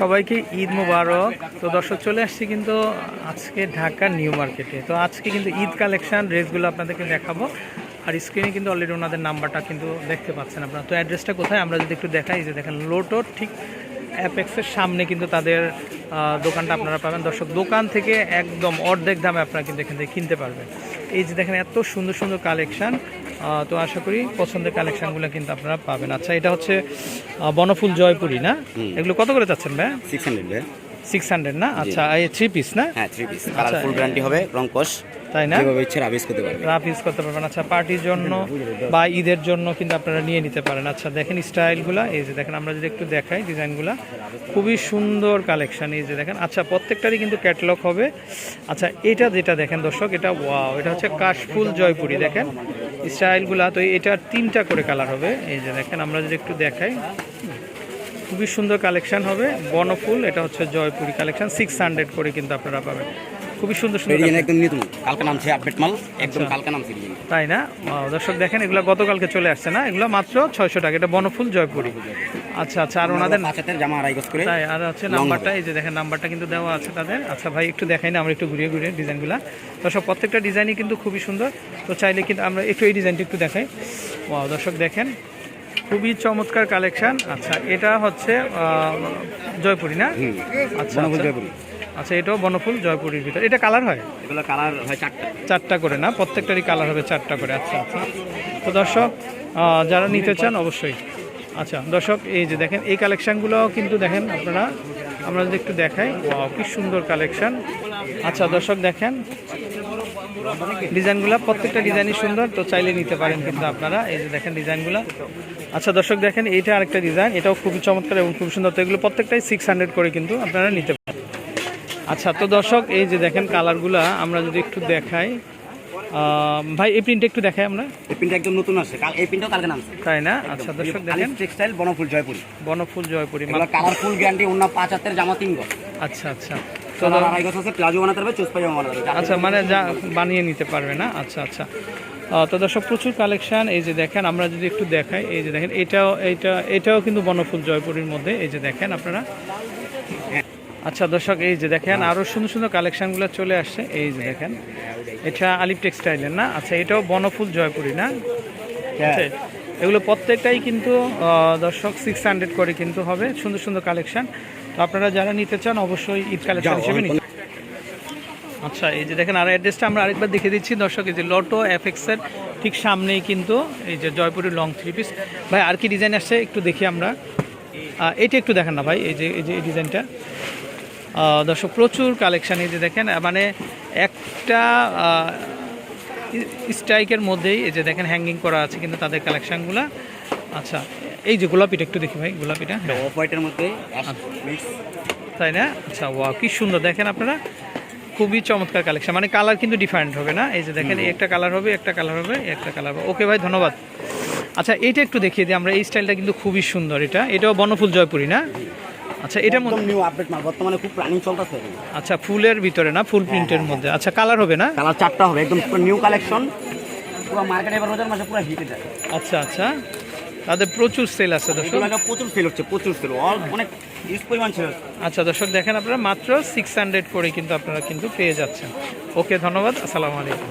সবাইকে ঈদ মুবারক। তো দর্শক, চলে আসছি কিন্তু আজকে ঢাকা নিউ মার্কেটে। তো আজকে কিন্তু ঈদ কালেকশন, ড্রেসগুলো আপনাদেরকে দেখাবো। আর স্ক্রিনে কিন্তু অলরেডি ওনাদের নাম্বারটা কিন্তু দেখতে পাচ্ছেন আপনারা। তো অ্যাড্রেসটা কোথায়? আমরা যদি একটু দেখাই যে দেখেন লোটোর ঠিক অ্যাপেক্সের সামনে কিন্তু তাদের দোকানটা আপনারা পাবেন। দর্শক, দোকান থেকে একদম অর্ধেক দামে আপনারা কিন্তু এখান থেকে কিনতে পারবেন। এই যে দেখেন, এত সুন্দর সুন্দর কালেকশন। তো আশা করি পছন্দের কালেকশনগুলো কিন্তু আপনারা পাবেন। আচ্ছা এটা হচ্ছে বনফুল জয়পুরি না? এগুলো কত করে চাচ্ছেন ভাই? সিক্স হান্ড্রেড ভাই। সিক্স হান্ড্রেড না? আচ্ছা এই থ্রি পিস না? হ্যাঁ থ্রি পিস কালারফুল গ্যারান্টি হবে রং কস তাই না? যেভাবে ইচ্ছে রাবিস করতে পারবে। রাফ ইউজ করতে পারবেন। আচ্ছা পার্টির জন্য বা ঈদের জন্য কিন্তু আপনারা নিয়ে নিতে পারেন। আচ্ছা দেখেন স্টাইলগুলো এই যে দেখেন আমরা যদি একটু দেখাই ডিজাইনগুলো খুবই সুন্দর কালেকশন এই যে দেখেন। আচ্ছা প্রত্যেকটারই কিন্তু ক্যাটালগ হবে। আচ্ছা এটা যেটা দেখেন দর্শক এটা ওয়াও এটা হচ্ছে কাশফুল জয়পুরি দেখেন। স্টাইলগুলো তো এটার তিনটা করে কালার হবে। এই যে দেখেন আমরা যদি একটু দেখাই। খুবই সুন্দর কালেকশন হবে। বনফুল এটা হচ্ছে জয়পুরি কালেকশন। সিক্স হান্ড্রেড করে কিন্তু আপনারা পাবেন। খুবই সুন্দর সুন্দর একদম নতুন কালকে নামছে আপডেট মাল একদম আচ্ছা। কালকে নামছে তাই না? দর্শক দেখেন এগুলো গতকালকে চলে আসছে না? এগুলো মাত্র ছয়শো টাকা। এটা বনফুল জয়পুরি। আচ্ছা আচ্ছা আর ওনাদের জামা আড়াই গজ করে। তাই আর হচ্ছে নাম্বারটা এই যে দেখেন নাম্বারটা কিন্তু দেওয়া আছে তাদের। আচ্ছা ভাই একটু দেখাই না আমরা একটু ঘুরিয়ে ঘুরিয়ে ডিজাইনগুলো। দর্শক প্রত্যেকটা ডিজাইনই কিন্তু খুবই সুন্দর। তো চাইলে কিন্তু আমরা একটু এই ডিজাইনটা একটু দেখাই। ও দর্শক দেখেন খুবই চমৎকার কালেকশন। আচ্ছা এটা হচ্ছে জয়পুরি না? আচ্ছা আচ্ছা। জয়পুরি। আচ্ছা এটাও বনফুল জয়পুরির ভিতরে। এটা কালার হয়? এগুলো কালার হয় চারটা। চারটা করে না? প্রত্যেকটারই কালার হবে চারটা করে। আচ্ছা আচ্ছা। তো দর্শক যারা নিতে চান অবশ্যই। আচ্ছা দর্শক এই যে দেখেন এই কালেকশানগুলো কিন্তু দেখেন আপনারা। আমরা যদি একটু দেখাই কি সুন্দর কালেকশন। আচ্ছা দর্শক দেখেন ডিজাইনগুলো প্রত্যেকটা ডিজাইনই সুন্দর তো চাইলে নিতে পারেন কিন্তু আপনারা। এই যে দেখেন ডিজাইনগুলো। আচ্ছা দর্শক দেখেন এইটা আরেকটা ডিজাইন এটাও খুবই চমৎকার এবং খুব সুন্দর। তো এগুলো প্রত্যেকটাই সিক্স হান্ড্রেড করে কিন্তু আপনারা নিতে পারেন। আচ্ছা তো দর্শক এই যে দেখেন কালারগুলা আমরা যদি একটু দেখাই। ভাই এই প্রিন্ট একটু দেখাই আমরা। এই প্রিন্ট একদম নতুন আসছে। কাল এই প্রিন্টও কালকে নামছে। তাই না? আচ্ছা দর্শক দেখেন। টেক্সটাইল বনফুল জয়পুরি। বনফুল জয়পুরি এগুলো কালারফুল গ্যারান্টি অন্য পাঁচ হাতের জামা তিন গজ আচ্ছা আচ্ছা। প্লাজো বানাতে পারবে বানাতে পারবে। আচ্ছা মানে যা বানিয়ে নিতে পারবে না? আচ্ছা আচ্ছা। তো দর্শক প্রচুর কালেকশন। এই যে দেখেন আমরা যদি একটু দেখাই এই যে দেখেন এটাও এইটা এটাও কিন্তু বনফুল জয়পুরের মধ্যে। এই যে দেখেন আপনারা। আচ্ছা দর্শক এই যে দেখেন আরও সুন্দর সুন্দর কালেকশনগুলো চলে আসছে। এই যে দেখেন এটা আলিপ টেক্সটাইলের না? আচ্ছা এটাও বনফুল জয়পুরি না? আচ্ছা, এগুলো প্রত্যেকটাই কিন্তু দর্শক সিক্স হান্ড্রেড করে কিন্তু হবে। সুন্দর সুন্দর কালেকশন। আপনারা যারা নিতে চান অবশ্যই ঈদ কালেকশন হিসেবে নিতে আচ্ছা এই যে দেখেন আর অ্যাড্রেসটা আমরা আরেকবার দেখে দিচ্ছি। দর্শক এই যে লটো এফএক্সের ঠিক সামনেই কিন্তু এই যে জয়পুরের লং থ্রি পিস ভাই আর কি ডিজাইন আসছে একটু দেখি আমরা। এটা একটু দেখেন না ভাই এই যে এই যে এই ডিজাইনটা দর্শক প্রচুর কালেকশান এই যে দেখেন মানে একটা স্ট্রাইকের মধ্যেই এই যে দেখেন হ্যাঙ্গিং করা আছে কিন্তু তাদের কালেকশনগুলো আচ্ছা এই যে গোলাপিটা একটু দেখি ভাই গোলাপিটা হ্যাঁ। অফ হোয়াইটের মধ্যে তাই না? আচ্ছা ওয়া কি সুন্দর। দেখেন আপনারা খুবই চমৎকার কালেকশন মানে কালার কিন্তু ডিফারেন্ট হবে না? এই যে দেখেন একটা কালার হবে একটা কালার হবে একটা কালার হবে। ওকে ভাই ধন্যবাদ। আচ্ছা এইটা একটু দেখিয়ে দিই আমরা এই স্টাইলটা কিন্তু খুবই সুন্দর এটা। এটাও বনফুল জয়পুরি না? আচ্ছা এটার মধ্যে নিউ আপডেট মাল বর্তমানে খুব প্ল্যানিং চলতেছে। আচ্ছা ফুলের ভিতরে না? ফুল প্রিন্টের মধ্যে। আচ্ছা কালার হবে না? কালার চারটা হবে একদম নিউ কালেকশন পুরো মার্কেটে এবার রোজার মাসে পুরো হিটে যায়। আচ্ছা আচ্ছা। তাদের প্রচুর সেল আছে দর্শক। প্রচুর সেল হচ্ছে প্রচুর সেল অনেক পরিমাণ সেল আচ্ছা দর্শক দেখেন আপনারা মাত্র সিক্স হান্ড্রেড করে কিন্তু আপনারা কিন্তু পেয়ে যাচ্ছেন। ওকে ধন্যবাদ আসসালামু আলাইকুম।